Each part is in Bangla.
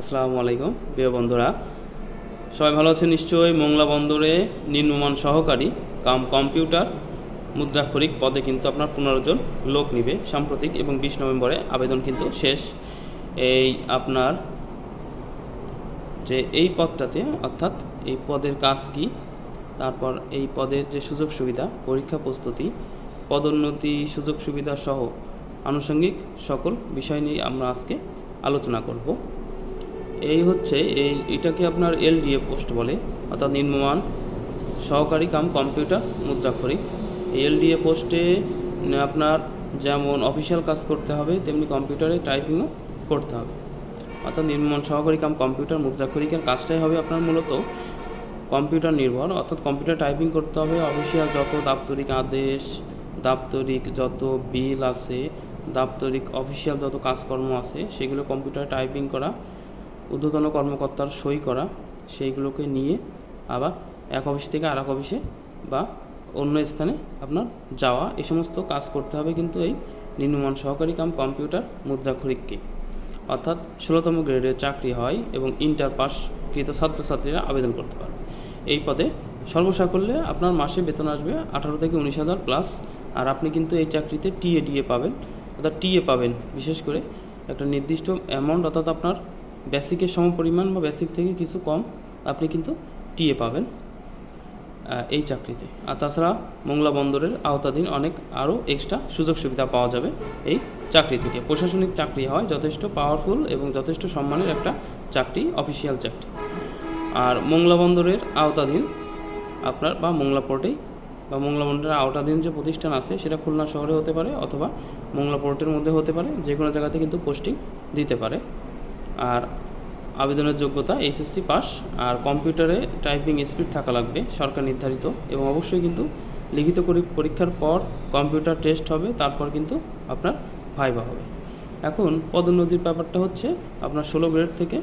আসসালামু আলাইকুম, প্রিয় বন্ধুরা। সবাই ভালো আছেন নিশ্চয়ই? মোংলা বন্দরে নিম্নমান সহকারী কাম কম্পিউটার মুদ্রাক্ষরিক পদে কিন্তু আপনার পনেরো জন লোক নিবে। সাম্প্রতিক এবং বিশ নভেম্বরে আবেদন কিন্তু শেষ। এই আপনার যে এই পদটাতে, অর্থাৎ এই পদের কাজ কি, তারপর এই পদের যে সুযোগ সুবিধা, পরীক্ষা প্রস্তুতি, পদোন্নতি, সুযোগ সুবিধা সহ আনুষঙ্গিক সকল বিষয় নিয়ে আমরা আজকে আলোচনা করব। এই হচ্ছে এই, এটাকে আপনার এলডিএ পোস্ট বলে, অর্থাৎ নিম্নমান সহকারী কাম কম্পিউটার মুদ্রাক্ষরিক। এই এলডিএ পোস্টে আপনার যেমন অফিসিয়াল কাজ করতে হবে, তেমনি কম্পিউটারে টাইপিংও করতে হবে। অর্থাৎ নির্মাণ সহকারী কাম কম্পিউটার মুদ্রাক্ষরিকের কাজটাই হবে আপনার মূলত কম্পিউটার নির্ভর। অর্থাৎ কম্পিউটার টাইপিং করতে হবে, অফিসিয়াল যত দাপ্তরিক আদেশ, দাপ্তরিক যত বিল আছে, দাপ্তরিক অফিসিয়াল যত কাজকর্ম আছে, সেগুলো কম্পিউটারে টাইপিং করা ঊর্ধ্বতন কর্মকর্তার সই করা, সেইগুলোকে নিয়ে আবার এক অফিস থেকে আর এক অফিসে বা অন্য স্থানে আপনার যাওয়া এই সমস্ত কাজ করতে হবে কিন্তু এই নিম্নমান সহকারী কাম কম্পিউটার মুদ্রাক্ষরিককে অর্থাৎ ষোলোতম গ্রেডের চাকরি হয় এবং ইন্টার পাসকৃত ছাত্রছাত্রীরা আবেদন করতে পারে এই পদে সর্বসাকল্যে আপনার মাসে বেতন আসবে আঠারো থেকে উনিশ হাজার প্লাস, আর আপনি কিন্তু এই চাকরিতে টিএ ডিএ পাবেন। অর্থাৎ টিএ পাবেন। বিশেষ করে একটা নির্দিষ্ট অ্যামাউন্ট অর্থাৎ আপনার বেসিকের সমপরিমাণ বা বেসিক থেকে কিছু কম আপনি কিন্তু টিএ পাবেন এই চাকরিতে। আর তাছাড়া মোংলা বন্দরের আওতাধীন অনেক আরও এক্সট্রা সুযোগ সুবিধা পাওয়া যাবে এই চাকরি থেকে। প্রশাসনিক চাকরি হয়, যথেষ্ট পাওয়ারফুল এবং যথেষ্ট সম্মানের একটা চাকরি অফিসিয়াল চাকরি। আর মোংলা বন্দরের আওতাধীন আপনার বা মোংলা পোর্টেই বা মোংলা বন্দরের আওতাধীন যে প্রতিষ্ঠান আছে, সেটা খুলনা শহরে হতে পারে অথবা মোংলা পোর্টের মধ্যে হতে পারে যে কোনো জায়গাতে কিন্তু পোস্টিং দিতে পারে। আর আবেদনের যোগ্যতা এসএসসি পাস আর কম্পিউটারে টাইপিং স্পিড থাকা লাগবে, সরকার নির্ধারিত। এবং অবশ্যই কিন্তু লিখিত পরি- পরীক্ষার পর কম্পিউটার টেস্ট হবে, তারপর কিন্তু আপনার ভাইবা হবে। এখন পদোন্নতির ব্যাপারটা হচ্ছে আপনার ষোলো গ্রেড থেকে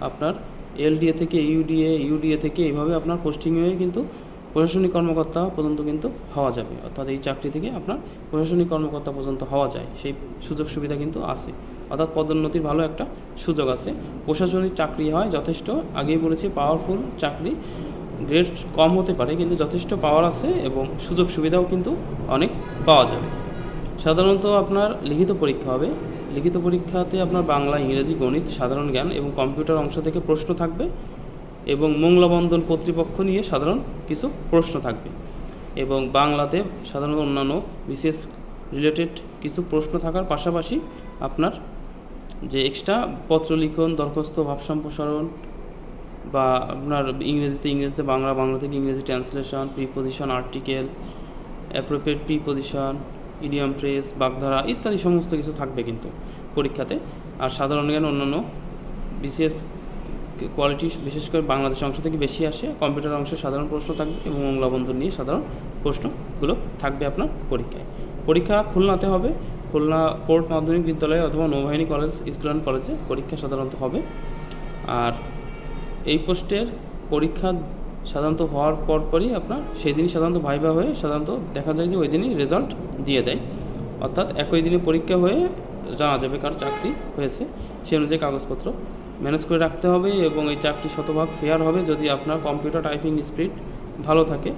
আপনার এলডিএ থেকে ইউডিএ ইউডিএ থেকে এইভাবে আপনার পোস্টিং হয়ে কিন্তু প্রশাসনিক কর্মকর্তা পর্যন্ত কিন্তু হওয়া যাবে। অর্থাৎ এই চাকরি থেকে আপনার প্রশাসনিক কর্মকর্তা পর্যন্ত হওয়া যায়। সেই সুযোগ সুবিধা কিন্তু আছে। অর্থাৎ পদোন্নতির ভালো একটা সুযোগ আছে। প্রশাসনিক চাকরি হয় যথেষ্ট। আগেই বলেছি পাওয়ারফুল চাকরি। গ্রেড কম হতে পারে, কিন্তু যথেষ্ট পাওয়ার আছে এবং সুযোগ সুবিধাও কিন্তু অনেক পাওয়া যাবে। সাধারণত আপনার লিখিত পরীক্ষা হবে। লিখিত পরীক্ষাতে আপনার বাংলা, ইংরেজি, গণিত, সাধারণ জ্ঞান এবং কম্পিউটার অংশ থেকে প্রশ্ন থাকবে। এবং মংলাবন্ধন কর্তৃপক্ষ নিয়ে সাধারণ কিছু প্রশ্ন থাকবে। এবং বাংলাতে সাধারণত অন্যান্য বিশেষ রিলেটেড কিছু প্রশ্ন থাকার পাশাপাশি আপনার যে এক্সট্রা পত্র লিখন দরখাস্ত, ভাব সম্প্রসারণ বা আপনার ইংরেজিতে ইংরেজিতে বাংলা বাংলা থেকে ইংরেজি translation preposition article appropriate preposition idiom phrase বাগধারা ইত্যাদি সমস্ত কিছু থাকবে কিন্তু পরীক্ষাতে। আর সাধারণ জ্ঞান অন্যান্য বিশেষ কোয়ালিটি বিশেষ করে বাংলাদেশ অংশ থেকে বেশি আসে কম্পিউটার অংশে সাধারণ প্রশ্ন থাকবে এবং বাংলা বন্ধন নিয়ে সাধারণ প্রশ্নগুলো থাকবে আপনার পরীক্ষায়। পরীক্ষা খুলনাতে হবে। খুলনা পোর্ট মাধ্যমিক বিদ্যালয়ে অথবা নৌবাহিনী কলেজ, স্কুল অ্যান্ড কলেজে পরীক্ষা সাধারণত হবে। আর এই পোস্টের পরীক্ষা সাধারণত হওয়ার পরপরই আপনার সেই দিনই সাধারণত ভাইবা হয়ে সাধারণত দেখা যায় যে ওই দিনই রেজাল্ট দিয়ে দেয়। অর্থাৎ একই দিনে পরীক্ষা হয়ে জানা যাবে কার চাকরি হয়েছে, সেই অনুযায়ী কাগজপত্র ম্যানেজ করে রাখতে হবে এবং এই চাকরি শতভাগ ফেয়ার হবে যদি আপনার কম্পিউটার টাইপিং স্পিড ভালো থাকে।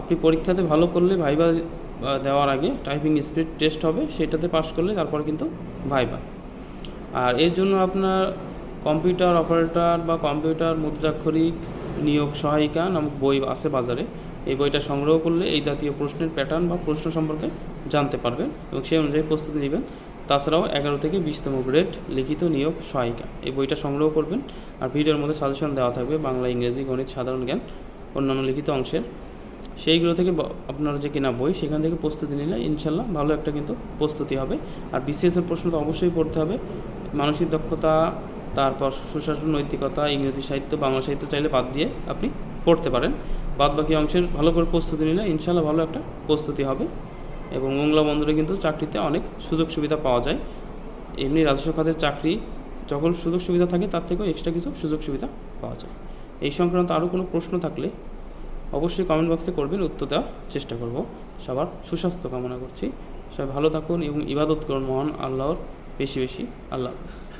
আপনি পরীক্ষাতে ভালো করলে ভাইবা দেওয়ার আগে টাইপিং স্পিড টেস্ট হবে, সেটাতে পাস করলে তারপর কিন্তু ভাইবা আর এর জন্য আপনার কম্পিউটার অপারেটর বা কম্পিউটার মুদ্রাক্ষরিক নিয়োগ সহায়িকা নামক বই আছে বাজারে। এই বইটা সংগ্রহ করলে এই জাতীয় প্রশ্নের প্যাটার্ন বা প্রশ্ন সম্পর্কে জানতে পারবেন এবং সেই অনুযায়ী প্রস্তুতি নেবেন। তাছাড়াও এগারো থেকে বিশতম গ্রেড লিখিত নিয়োগ সহায়িকা। এই বইটা সংগ্রহ করবেন আর ভিডিওর মধ্যে সাজেশন দেওয়া থাকবে বাংলা, ইংরেজি, গণিত, সাধারণ জ্ঞান, অন্যান্য লিখিত অংশের। সেইগুলো থেকে আপনার যে কিনা বই, সেখান থেকে প্রস্তুতি নিলে ইনশাল্লাহ ভালো একটা কিন্তু প্রস্তুতি হবে। আর বিসিএসের প্রশ্ন তো অবশ্যই পড়তে হবে। মানসিক দক্ষতা, তারপর সুশাসন, নৈতিকতা, ইংরেজি সাহিত্য, বাংলা সাহিত্য চাইলে বাদ দিয়ে আপনি পড়তে পারেন। বাদ বাকি অংশের ভালো করে প্রস্তুতি নিলে ইনশাল্লাহ ভালো একটা প্রস্তুতি হবে। এবং মোংলা বন্দরে কিন্তু চাকরিতে অনেক সুযোগ সুবিধা পাওয়া যায়। এমনি রাজস্ব খাতের চাকরি, যখন সুযোগ সুবিধা থাকে, তার থেকেও এক্সট্রা কিছু সুযোগ সুবিধা পাওয়া যায়। এই সংক্রান্ত আরও কোনো প্রশ্ন থাকলে অবশ্যই কমেন্ট বক্সে করবেন, উত্তর দেওয়ার চেষ্টা করব। সবার সুস্বাস্থ্য কামনা করছি। সবাই ভালো থাকুন এবং ইবাদত করুন মহান আল্লাহর। বেশি বেশি আল্লাহ হাফেজ।